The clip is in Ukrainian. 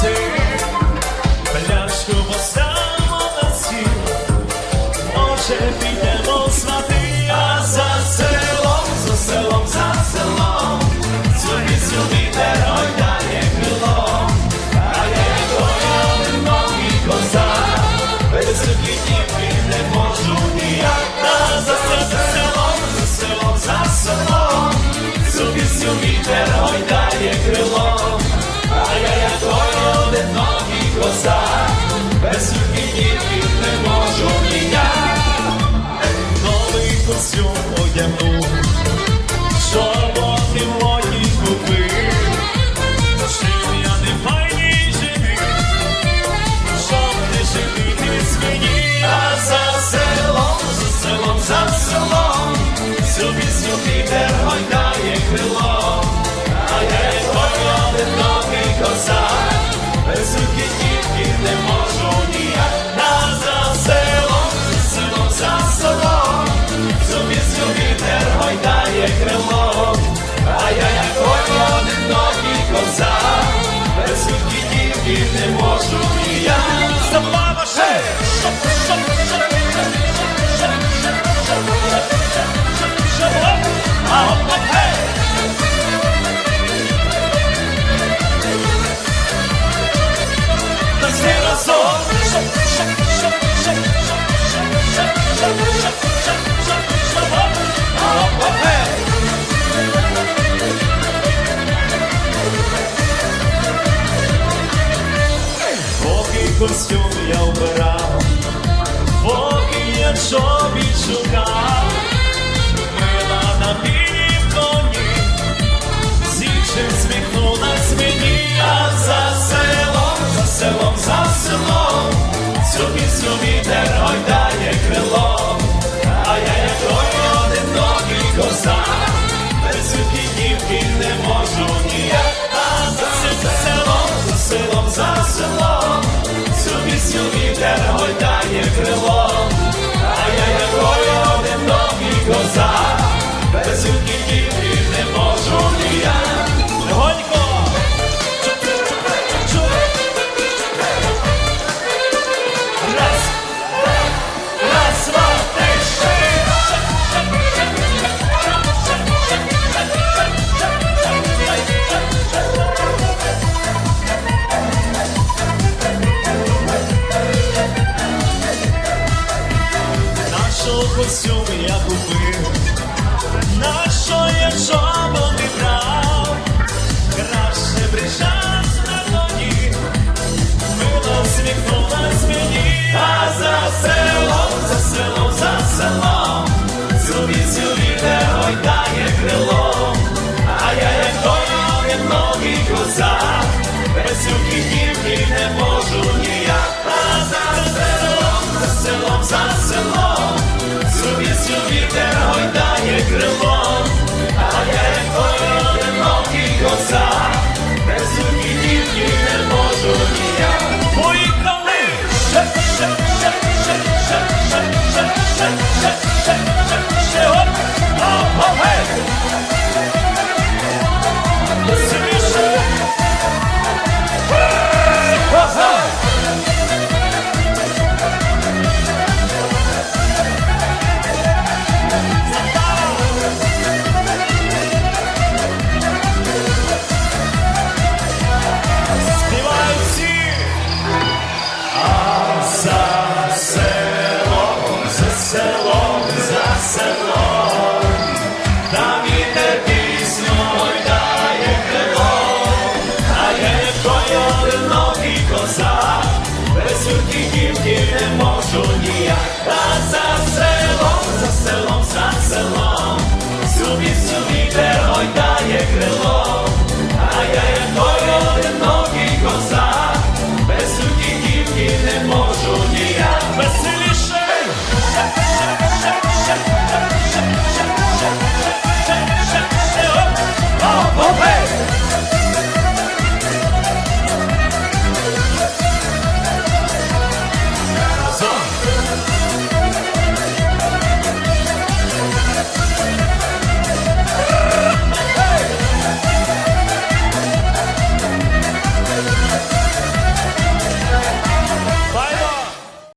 say some костюм я обирав, поки є чого. перегойдає крило. купив, на що я не брав, краще брижав на тоді, мила сміхнулась мені, а за селом, за селом, за селом, цю вісю вітер гойдає крилом, а я як той, як новий козак, без юківки не можу ніяк, а за селом, за селом, за селом. sobie be wielbię